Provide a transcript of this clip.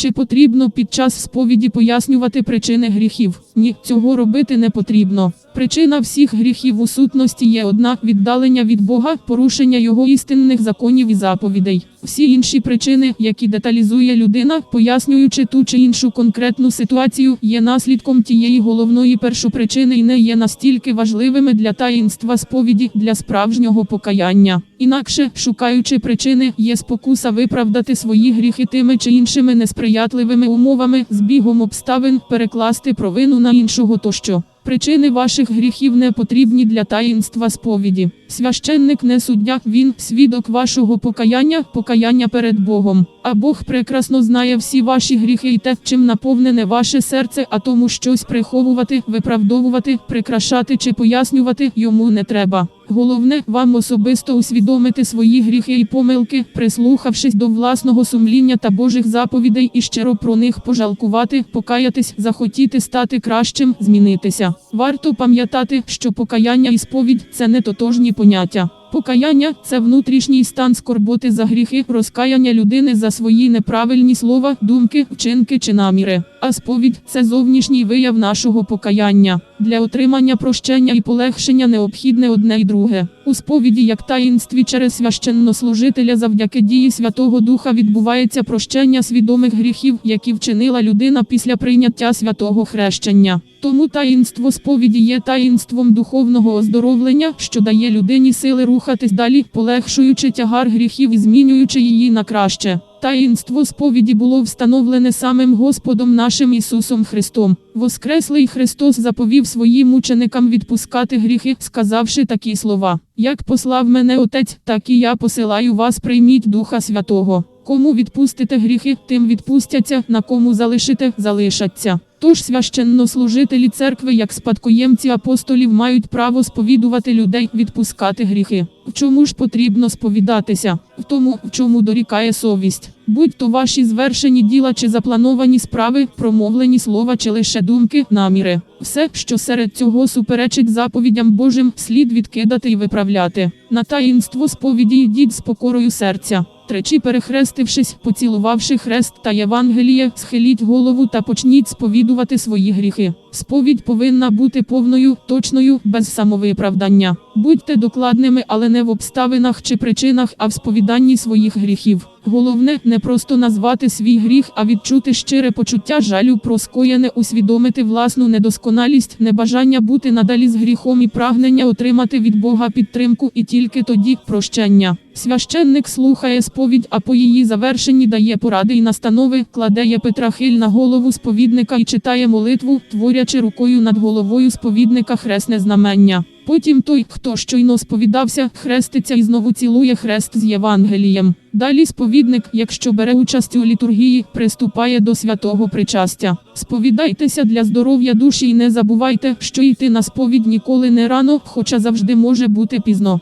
Чи потрібно під час сповіді пояснювати причини гріхів? Ні, цього робити не потрібно. Причина всіх гріхів у сутності є одна віддалення від Бога, порушення його істинних законів і заповідей. Всі інші причини, які деталізує людина, пояснюючи ту чи іншу конкретну ситуацію, є наслідком тієї головної першопричини і не є настільки важливими для таїнства сповіді для справжнього покаяння. Інакше, шукаючи причини, є спокуса виправдати свої гріхи тими чи іншими несприятливими умовами, збігом обставин, перекласти провину на іншого то що Причини ваших гріхів не потрібні для таїнства сповіді. Священник не суддя, він свідок вашого покаяння, покаяння перед Богом. А Бог прекрасно знає всі ваші гріхи і те, чим наповнене ваше серце, а тому щось приховувати, виправдовувати, прикрашати чи пояснювати йому не треба. Головне вам особисто усвідомити свої гріхи і помилки, прислухавшись до власного сумління та Божих заповідей і щиро про них пожалкувати, покаятись, захотіти стати кращим, змінитися. Варто пам'ятати, що покаяння і сповідь це не тотожні поняття. Покаяння це внутрішній стан скорботи за гріхи, розкаяння людини за свої неправильні слова, думки, вчинки чи наміри. А сповідь це зовнішній вияв нашого покаяння. Для отримання прощення і полегшення необхідне одне й друге. У сповіді, як таїнстві через священнослужителя завдяки дії Святого Духа відбувається прощення свідомих гріхів, які вчинила людина після прийняття святого хрещення. Тому таїнство сповіді є таїнством духовного оздоровлення, що дає людині сили рухатись далі, полегшуючи тягар гріхів і змінюючи її на краще. Таїнство сповіді було встановлене самим Господом нашим Ісусом Христом. Воскреслий Христос заповів своїм ученикам відпускати гріхи, сказавши такі слова: Як послав мене Отець, так і я посилаю вас, прийміть Духа Святого. Кому відпустите гріхи, тим відпустяться, на кому залишите, залишаться. Тож священнослужителі церкви, як спадкоємці апостолів, мають право сповідувати людей, відпускати гріхи. В чому ж потрібно сповідатися? В тому, в чому дорікає совість. Будь то ваші звершені діла чи заплановані справи, промовлені слова чи лише думки, наміри. Все, що серед цього суперечить заповідям Божим, слід відкидати і виправляти. На таїнство сповіді йдіть з покорою серця. Тричі перехрестившись, поцілувавши хрест та Євангеліє, схиліть голову та почніть сповідувати свої гріхи. Сповідь повинна бути повною, точною, без самовиправдання. Будьте докладними, але не в обставинах чи причинах, а в сповіданні своїх гріхів. Головне не просто назвати свій гріх, а відчути щире почуття жалю про скоєне, усвідомити власну недосконалість, небажання бути надалі з гріхом і прагнення отримати від Бога підтримку, і тільки тоді прощення. Священник слухає сповідь, а по її завершенні дає поради і настанови, кладе єпитрахиль на голову сповідника і читає молитву, творячи рукою над головою сповідника хресне знамення. Потім той, хто щойно сповідався, хреститься і знову цілує хрест з Євангелієм. Далі сповідник, якщо бере участь у літургії, приступає до святого причастя. Сповідайтеся для здоров'я душі і не забувайте, що йти на сповідь ніколи не рано, хоча завжди може бути пізно.